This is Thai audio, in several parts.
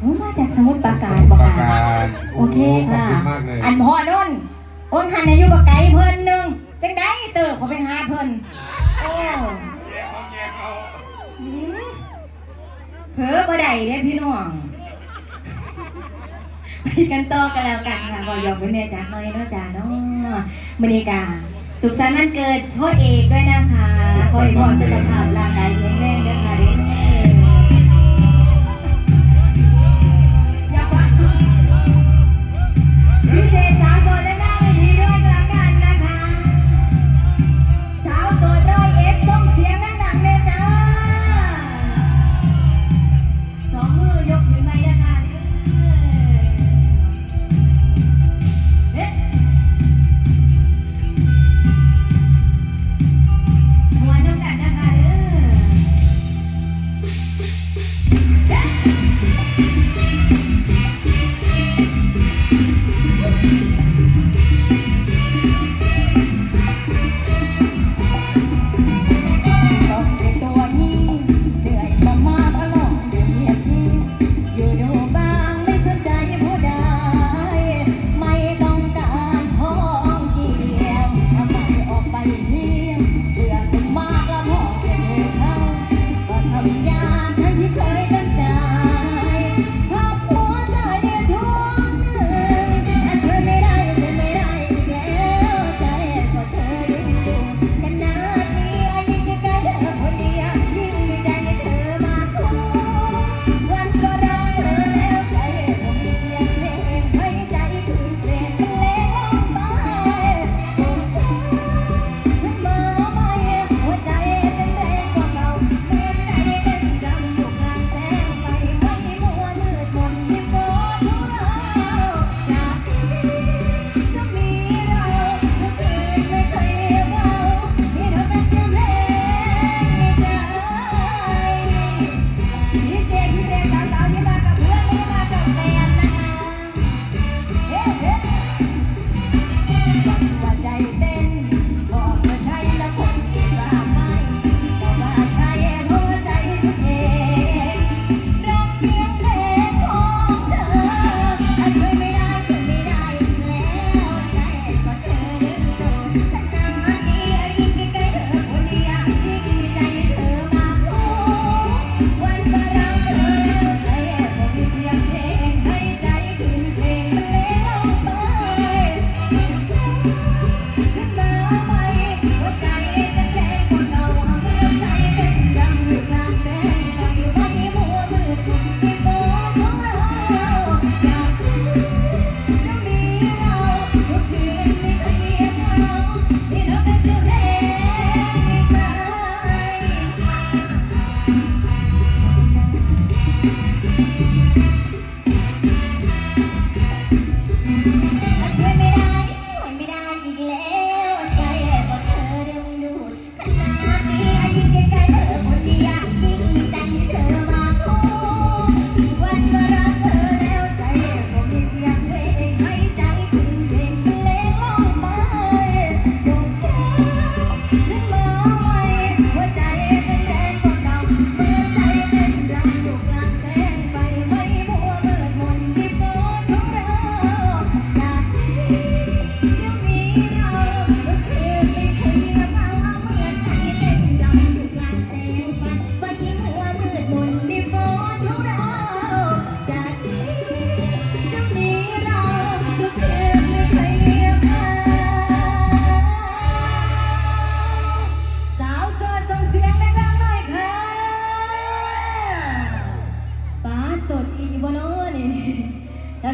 โอ้มาจากสมุทรปราการปราการโอเคค่ะ อันพ่อนนท์โอนหันอายุปากไก่เพิ่นหนึ่งจังได้เติบเขาไปหาเพิ่นเผลอบ่ได้เลยพี่น้องไปกันต่อกันแล้วกันค่ะบอกยอมไปเนี่ยจ้าน้อยเนาะจ้าเนาะบรรยากาศสุขสันต์วันเกิดพ่อเอกด้วยนะคะขอให้พ่อสุขภาพร่างกายแข็งแรงนะคะ พิเศษสา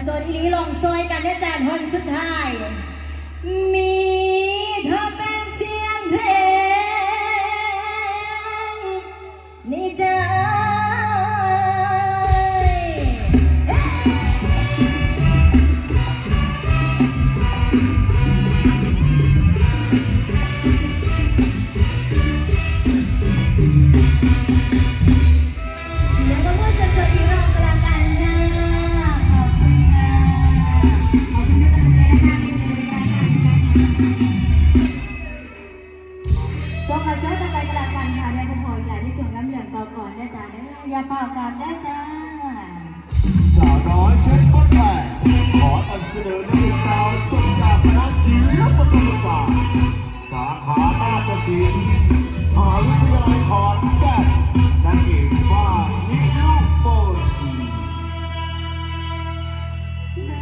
โซนที่นี้ลองซอยกันได้จานคนสุดท้าย มี ใช้กันไปกระดกันค่ะในพออย่าได้ชมน้ำเหลืองต่อก่อนนะจ๊ะอย่าเป่ากันได้จ้าสาวน้อยเช็คบ้นใหม่ขออนเสนอนักนสาวจบจากคณะศิลปกรรมศาสตร์สาขานาฏศิลป์มหาวิทยาลัยขอนแก่นนางเอกว่านิลุโปสี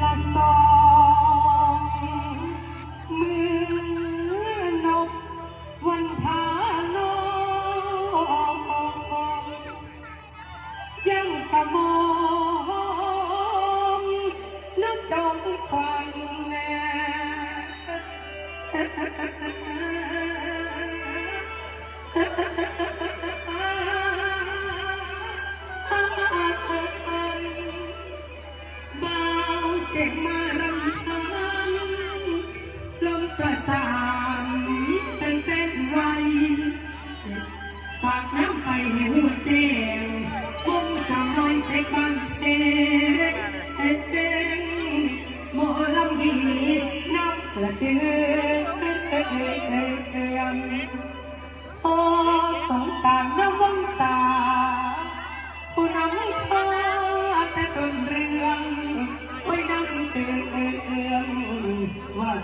ลาซอ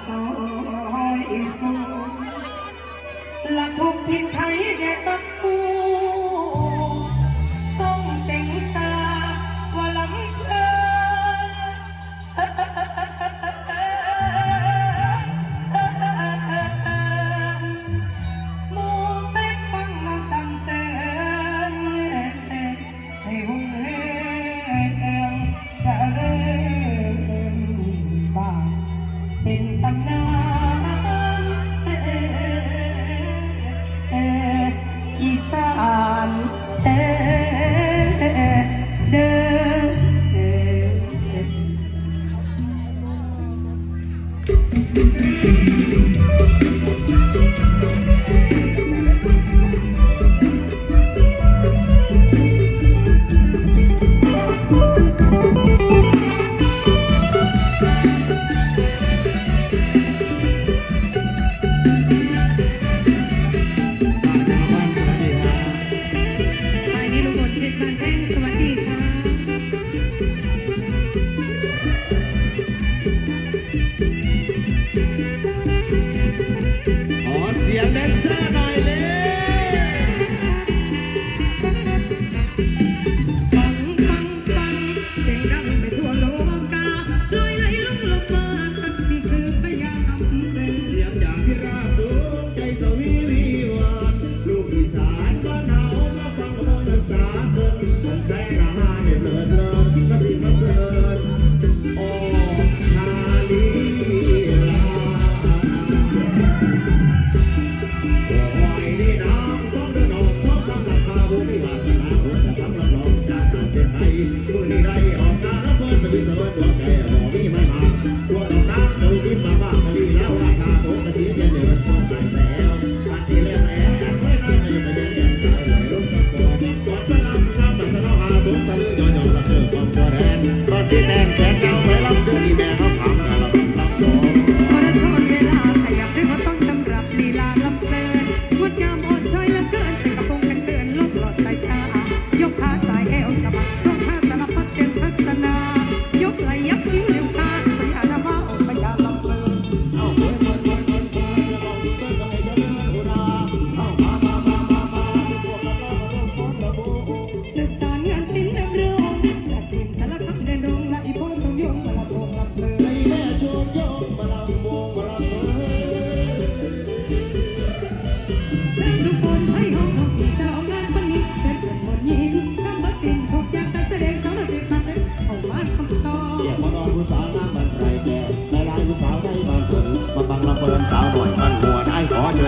สอยสูงละทุกทิศไทยแดดตักู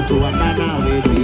tua canal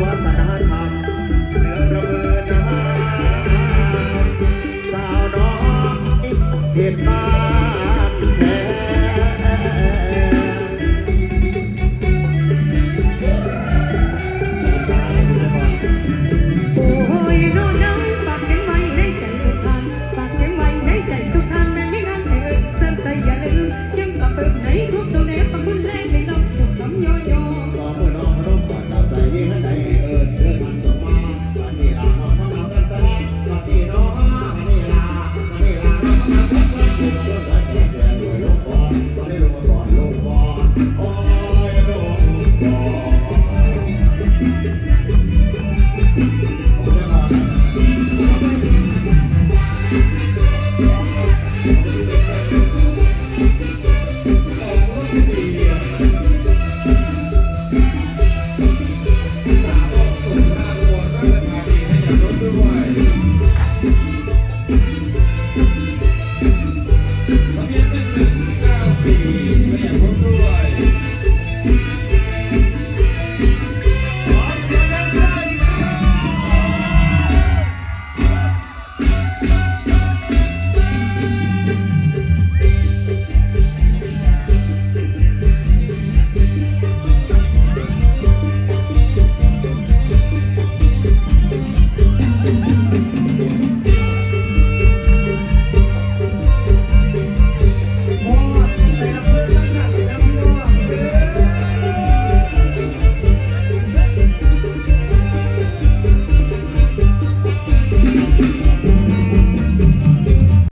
Wamba.